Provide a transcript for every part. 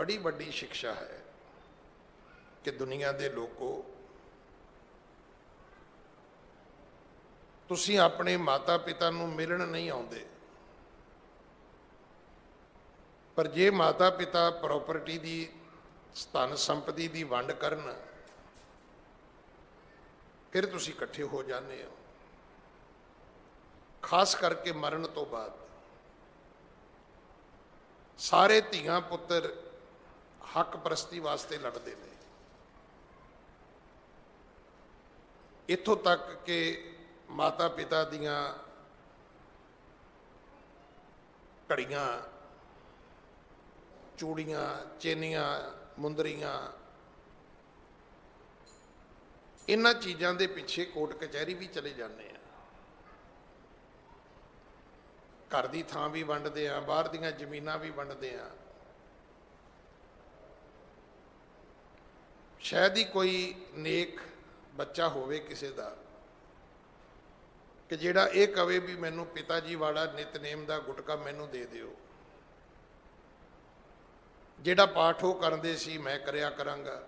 ਬੜੀ ਵੱਡੀ ਸਿੱਖਿਆ ਹੈ ਕਿ ਦੁਨੀਆ ਦੇ ਲੋਕੋ, ਤੁਸੀਂ ਆਪਣੇ ਮਾਤਾ ਪਿਤਾ ਨੂੰ ਮਿਲਣ ਨਹੀਂ ਆਉਂਦੇ। ਪਰ ਜੇ ਮਾਤਾ ਪਿਤਾ ਪ੍ਰਾਪਰਟੀ ਦੀ ਧਨ ਸੰਪਤੀ ਦੀ ਵੰਡ ਕਰਨ, ਫਿਰ ਤੁਸੀਂ ਇਕੱਠੇ ਹੋ ਜਾਂਦੇ ਹੋ। ਖਾਸ ਕਰਕੇ ਮਰਨ ਤੋਂ ਬਾਅਦ। ਸਾਰੇ ਧੀਆਂ ਪੁੱਤਰ ਹੱਕ ਪ੍ਰਸਤੀ ਵਾਸਤੇ ਲੜਦੇ ਨੇ। ਇੱਥੋਂ ਤੱਕ ਕਿ ਮਾਤਾ ਪਿਤਾ ਦੀਆਂ ਘੜੀਆਂ, ਚੂੜੀਆਂ, ਚੇਨੀਆਂ, ਮੁੰਦਰੀਆਂ, ਇਹਨਾਂ ਚੀਜ਼ਾਂ ਦੇ ਪਿੱਛੇ ਕੋਟ ਕਚਹਿਰੀ ਵੀ ਚਲੇ ਜਾਂਦੇ ਆ। ਘਰ ਦੀ ਥਾਂ ਵੀ ਵੰਡਦੇ ਆ, ਬਾਹਰ ਦੀਆਂ ਜ਼ਮੀਨਾਂ ਵੀ ਵੰਡਦੇ ਆ। ਸ਼ਾਇਦ ਹੀ ਕੋਈ ਨੇਕ ਬੱਚਾ ਹੋਵੇ ਕਿਸੇ ਦਾ, ਕਿ ਜਿਹੜਾ ਇਹ ਕਵੇ ਵੀ ਮੈਨੂੰ ਪਿਤਾ ਜੀ ਵਾਲਾ ਨਿਤਨੇਮ ਦਾ ਗੁਟਕਾ ਮੈਨੂੰ ਦੇ ਦਿਓ। ਜਿਹੜਾ ਪਾਠ ਉਹ ਕਰਦੇ ਸੀ, ਮੈਂ ਕਰਿਆ ਕਰਾਂਗਾ।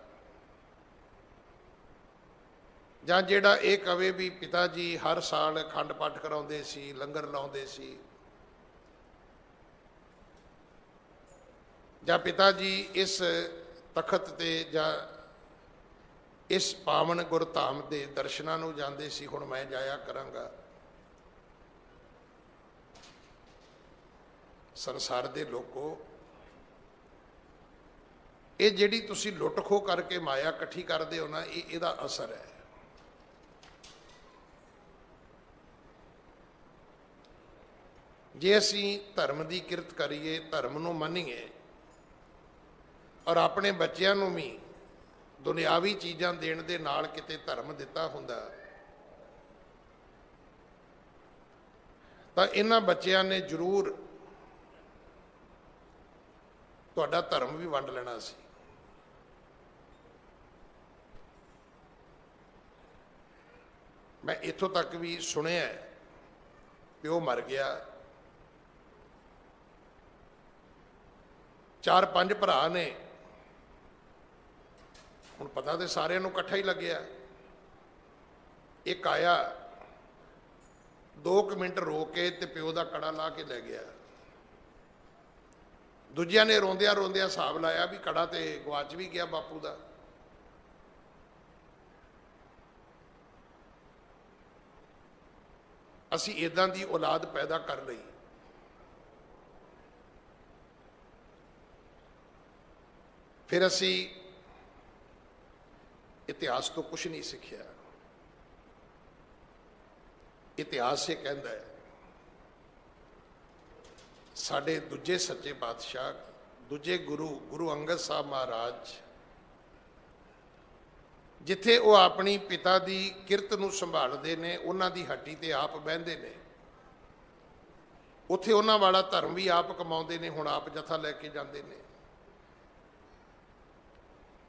ਜਾਂ ਜਿਹੜਾ ਇਹ ਕਵੇ ਵੀ ਪਿਤਾ ਜੀ ਹਰ ਸਾਲ ਅਖੰਡ ਪਾਠ ਕਰਾਉਂਦੇ ਸੀ, ਲੰਗਰ ਲਾਉਂਦੇ ਸੀ। ਜਾਂ ਪਿਤਾ ਜੀ ਇਸ ਤਖਤ ਤੇ ਜਾਂ ਇਸ ਪਾਵਨ ਗੁਰਧਾਮ ਦੇ ਦਰਸ਼ਨਾਂ ਨੂੰ ਜਾਂਦੇ ਸੀ, ਹੁਣ ਮੈਂ ਜਾਇਆ ਕਰਾਂਗਾ। ਸੰਸਾਰ ਦੇ ਲੋਕੋ, ਇਹ ਜਿਹੜੀ ਤੁਸੀਂ ਲੁੱਟ ਖੋ ਕਰਕੇ ਮਾਇਆ ਇਕੱਠੀ ਕਰਦੇ ਹੋ ਨਾ, ਇਹ ਇਹਦਾ ਅਸਰ ਹੈ। ਜੇ ਅਸੀਂ ਧਰਮ ਦੀ ਕਿਰਤ ਕਰੀਏ, ਧਰਮ ਨੂੰ ਮੰਨੀਏ, ਔਰ ਆਪਣੇ ਬੱਚਿਆਂ ਨੂੰ ਵੀ ਦੁਨਿਆਵੀ ਚੀਜ਼ਾਂ ਦੇਣ ਦੇ ਨਾਲ ਕਿਤੇ ਧਰਮ ਦਿੱਤਾ ਹੁੰਦਾ। ਤਾਂ ਇਹਨਾਂ ਬੱਚਿਆਂ ਨੇ ਜ਼ਰੂਰ ਤੁਹਾਡਾ ਧਰਮ ਵੀ ਵੰਡ ਲੈਣਾ ਸੀ। ਮੈਂ ਇੱਥੋਂ ਤੱਕ ਵੀ ਸੁਣਿਆ ਪਿਓ ਮਰ ਗਿਆ। ਚਾਰ ਪੰਜ ਭਰਾ ਨੇ ਹੁਣ ਪਤਾ ਤੇ ਸਾਰਿਆਂ ਨੂੰ ਇਕੱਠਾ ਹੀ ਲੱਗਿਆ। ਇੱਕ ਆਇਆ 2 ਮਿੰਟ ਰੋ ਕੇ ਤੇ ਪਿਓ ਦਾ ਕੜਾ ਲਾ ਕੇ ਲੈ ਗਿਆ। ਦੂਜਿਆਂ ਨੇ ਰੋਂਦਿਆਂ ਰੋਂਦਿਆਂ ਹਿਸਾਬ ਲਾਇਆ ਵੀ ਕੜਾ ਤੇ ਗਵਾਚ ਵੀ ਗਿਆ ਬਾਪੂ ਦਾ। ਅਸੀਂ ਇਦਾਂ ਦੀ ਔਲਾਦ ਪੈਦਾ ਕਰ ਲਈ। ਫਿਰ ਅਸੀਂ ਇਤਿਹਾਸ ਤੋਂ ਕੁਝ ਨਹੀਂ ਸਿੱਖਿਆ। ਇਤਿਹਾਸ ਇਹ ਕਹਿੰਦਾ ਹੈ, ਸਾਡੇ ਦੂਜੇ ਸੱਚੇ ਪਾਤਸ਼ਾਹ, ਦੂਜੇ ਗੁਰੂ ਗੁਰੂ ਅੰਗਦ ਸਾਹਿਬ ਮਹਾਰਾਜ, ਜਿੱਥੇ ਉਹ ਆਪਣੀ ਪਿਤਾ ਦੀ ਕਿਰਤ ਨੂੰ ਸੰਭਾਲਦੇ ਨੇ, ਉਹਨਾਂ ਦੀ ਹੱਟੀ ਤੇ ਆਪ ਬਹਿੰਦੇ ਨੇ। ਉੱਥੇ ਉਹਨਾਂ ਵਾਲਾ ਧਰਮ ਵੀ ਆਪ ਕਮਾਉਂਦੇ ਨੇ, ਹੁਣ ਆਪ ਜਥਾ ਲੈ ਕੇ ਜਾਂਦੇ ਨੇ।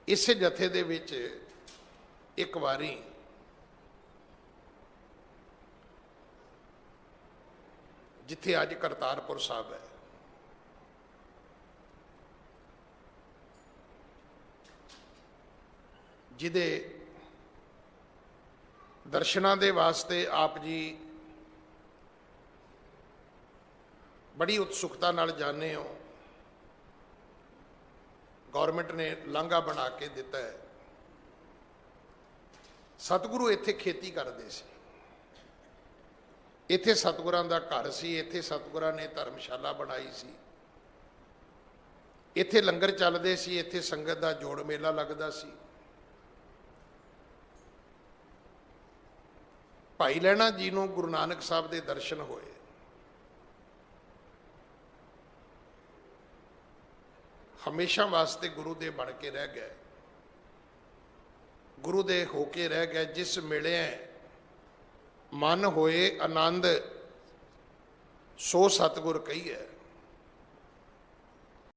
ਇਸੇ ਜਥੇ ਦੇ ਵਿੱਚ ਇੱਕ ਵਾਰੀ। ਜਿੱਥੇ ਅੱਜ ਕਰਤਾਰਪੁਰ ਸਾਹਿਬ ਹੈ। ਜਿਹਦੇ ਦਰਸ਼ਨਾਂ ਦੇ ਵਾਸਤੇ ਆਪ ਜੀ ਬੜੀ ਉਤਸੁਕਤਾ ਨਾਲ ਜਾਣੇ ਹੋ। ਗਵਰਨਮੈਂਟ ਨੇ ਲਾਂਘਾ ਬਣਾ ਕੇ ਦਿੱਤਾ ਹੈ। ਸਤਿਗੁਰੂ ਇੱਥੇ ਖੇਤੀ ਕਰਦੇ ਸੀ। ਇੱਥੇ ਸਤਿਗੁਰਾਂ ਦਾ ਘਰ ਸੀ, ਇੱਥੇ ਸਤਿਗੁਰਾਂ ਨੇ ਧਰਮਸ਼ਾਲਾ ਬਣਾਈ ਸੀ। ਇੱਥੇ ਲੰਗਰ ਚੱਲਦੇ ਸੀ, ਇੱਥੇ ਸੰਗਤ ਦਾ ਜੋੜ ਮੇਲਾ ਲੱਗਦਾ ਸੀ। ਭਾਈ ਲੈਣਾ ਜੀ ਨੂੰ ਗੁਰੂ ਨਾਨਕ ਸਾਹਿਬ ਦੇ ਦਰਸ਼ਨ ਹੋਏ। ਹਮੇਸ਼ਾ ਵਾਸਤੇ ਗੁਰੂ ਦੇ ਬਣ ਕੇ ਰਹਿ ਗਏ। ਗੁਰੂ ਦੇ ਹੋ ਕੇ ਰਹਿ ਗਏ ਜਿਸ ਮਿਲਿਆ ਮਨ ਹੋਏ ਆਨੰਦ ਸੋ ਸਤਗੁਰ ਕਹੀਏ